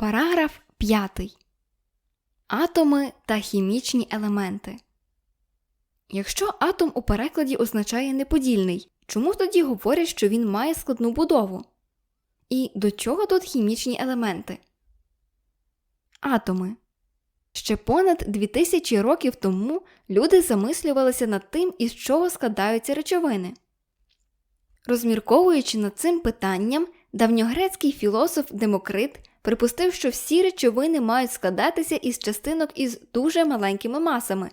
Параграф 5. Атоми та хімічні елементи. Якщо атом у перекладі означає неподільний, чому тоді говорять, що він має складну будову? І до чого тут хімічні елементи? Атоми. Ще понад 2000 років тому люди замислювалися над тим, із чого складаються речовини. Розмірковуючи над цим питанням, давньогрецький філософ Демокрит припустив, що всі речовини мають складатися із частинок із дуже маленькими масами.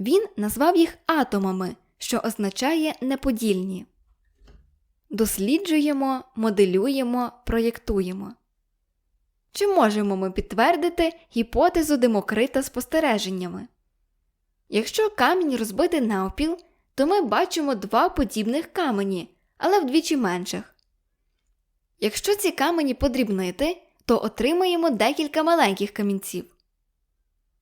Він назвав їх атомами, що означає неподільні. Досліджуємо, моделюємо, проєктуємо. Чи можемо ми підтвердити гіпотезу Демокрита спостереженнями? Якщо камінь розбити навпіл, то ми бачимо два подібних камені, але вдвічі менших. Якщо ці камені подрібнити, то отримаємо декілька маленьких камінців.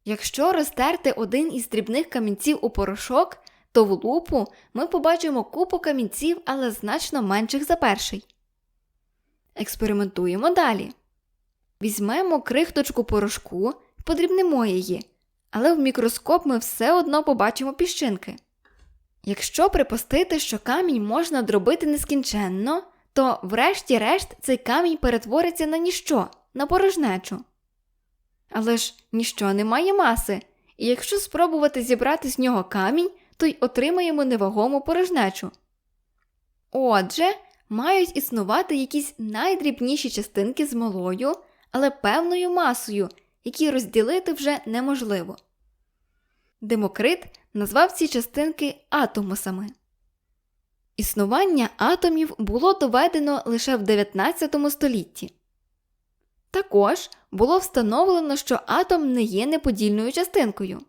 Якщо розтерти один із дрібних камінців у порошок, то в лупу ми побачимо купу камінців, але значно менших за перший. Експериментуємо далі. Візьмемо крихточку порошку подрібнемо її, але в мікроскоп ми все одно побачимо піщинки. Якщо припустити, що камінь можна дробити нескінченно, то врешті-решт цей камінь перетвориться на ніщо, на порожнечу. Але ж ніщо не має маси, і якщо спробувати зібрати з нього камінь, то й отримаємо невагому порожнечу. Отже, мають існувати якісь найдрібніші частинки з малою, але певною масою, які розділити вже неможливо. Демокрит назвав ці частинки атомосами. Існування атомів було доведено лише в 19 столітті. Також було встановлено, що атом не є неподільною частинкою.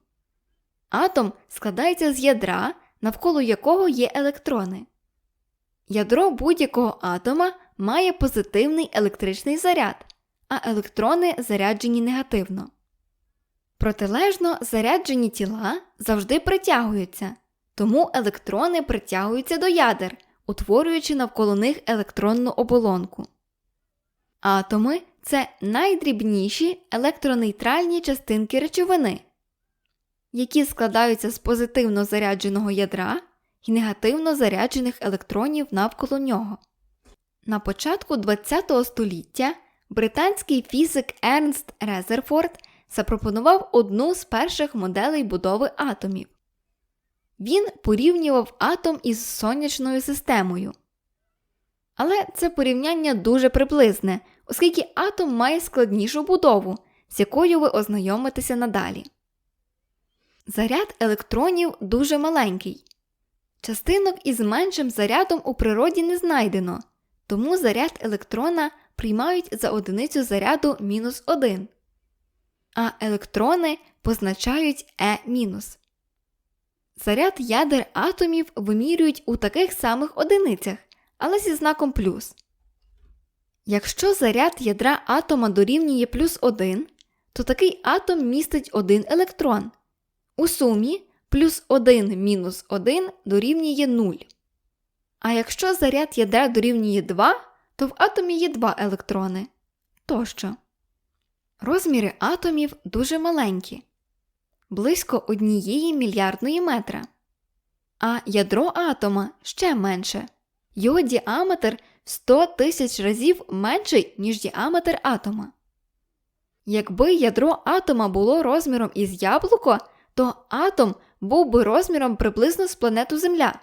Атом складається з ядра, навколо якого є електрони. Ядро будь-якого атома має позитивний електричний заряд, а електрони заряджені негативно. Протилежно заряджені тіла завжди притягуються, тому електрони притягуються до ядер, утворюючи навколо них електронну оболонку. Атоми це найдрібніші електронейтральні частинки речовини, які складаються з позитивно зарядженого ядра і негативно заряджених електронів навколо нього. На початку ХХ століття британський фізик Ернст Резерфорд запропонував одну з перших моделей будови атомів. Він порівнював атом із сонячною системою. Але це порівняння дуже приблизне, оскільки атом має складнішу будову, з якою ви ознайомитеся надалі. Заряд електронів дуже маленький. Частинок із меншим зарядом у природі не знайдено, тому заряд електрона приймають за одиницю заряду мінус 1, а електрони позначають Е-. Заряд ядер атомів вимірюють у таких самих одиницях, але зі знаком плюс. Якщо заряд ядра атома дорівнює плюс 1, то такий атом містить один електрон. У сумі плюс 1 мінус 1 дорівнює 0. А якщо заряд ядра дорівнює 2, то в атомі є 2 електрони. Тощо. Розміри атомів дуже маленькі близько однієї мільярдної метра. А ядро атома ще менше. Його діаметр 100 тисяч разів менший, ніж діаметр атома. Якби ядро атома було розміром із яблуко, то атом був би розміром приблизно з планету Земля.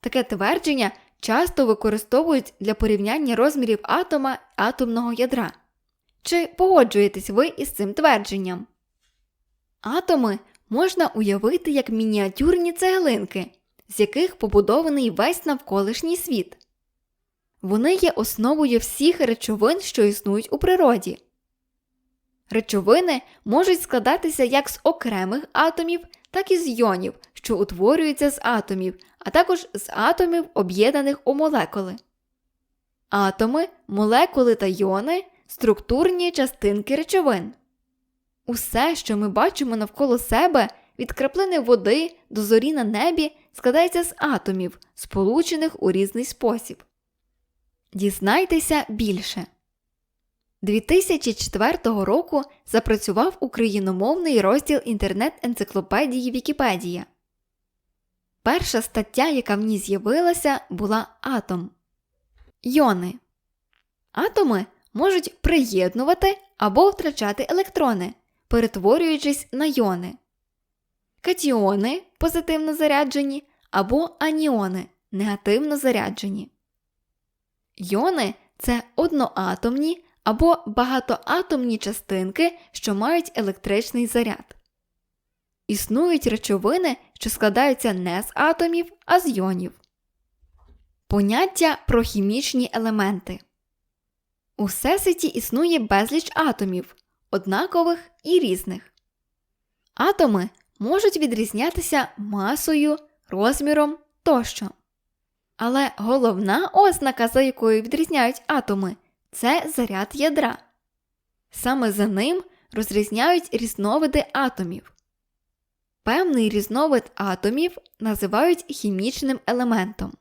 Таке твердження часто використовують для порівняння розмірів атома атомного ядра. Чи погоджуєтесь ви із цим твердженням? Атоми можна уявити як мініатюрні цеглинки, з яких побудований весь навколишній світ. Вони є основою всіх речовин, що існують у природі. Речовини можуть складатися як з окремих атомів, так і з йонів, що утворюються з атомів, а також з атомів, об'єднаних у молекули. Атоми, молекули та йони структурні частинки речовин. Усе, що ми бачимо навколо себе, від краплини води до зорі на небі, складається з атомів, сполучених у різний спосіб. Дізнайтеся більше. 2004 року запрацював україномовний розділ інтернет-енциклопедії Вікіпедія. Перша стаття, яка в ній з'явилася, була Атом. Йони. Атоми можуть приєднувати або втрачати електрони, перетворюючись на йони. Катіони позитивно заряджені або аніони негативно заряджені. Йони це одноатомні або багатоатомні частинки, що мають електричний заряд. Існують речовини, що складаються не з атомів, а з йонів. Поняття про хімічні елементи. У всесвіті існує безліч атомів, однакових і різних. Атоми можуть відрізнятися масою, розміром тощо. Але головна ознака, за якою відрізняють атоми, це заряд ядра. Саме за ним розрізняють різновиди атомів. Певний різновид атомів називають хімічним елементом.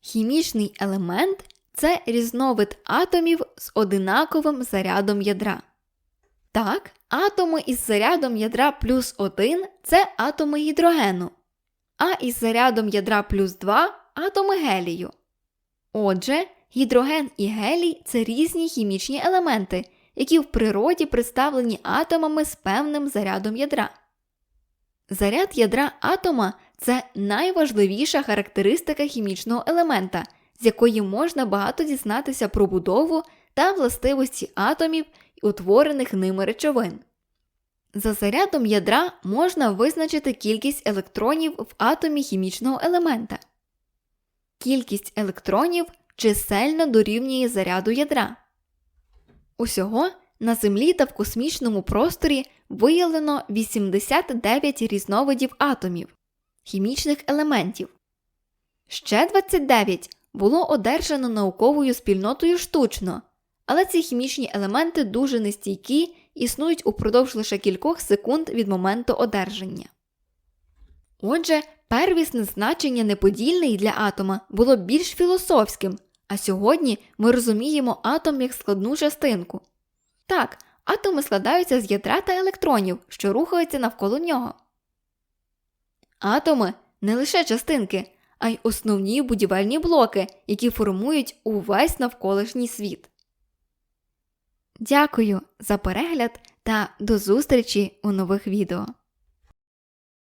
Хімічний елемент це різновид атомів з одинаковим зарядом ядра. Так, атоми із зарядом ядра плюс 1 це атоми гідрогену, а із зарядом ядра плюс 2 атоми гелію. Отже, гідроген і гелій це різні хімічні елементи, які в природі представлені атомами з певним зарядом ядра. Заряд ядра атома це найважливіша характеристика хімічного елемента, з якої можна багато дізнатися про будову та властивості атомів утворених ними речовин. За зарядом ядра можна визначити кількість електронів в атомі хімічного елемента. Кількість електронів чисельно дорівнює заряду ядра. Усього на Землі та в космічному просторі виявлено 89 різновидів атомів, хімічних елементів. Ще 29 було одержано науковою спільнотою штучно, але ці хімічні елементи дуже нестійкі існують упродовж лише кількох секунд від моменту одержання. Отже, первісне значення неподільний для атома було більш філософським, а сьогодні ми розуміємо атом як складну частинку. Так, атоми складаються з ядра та електронів, що рухаються навколо нього. Атоми не лише частинки, а й основні будівельні блоки, які формують увесь навколишній світ. Дякую за перегляд та до зустрічі у нових відео.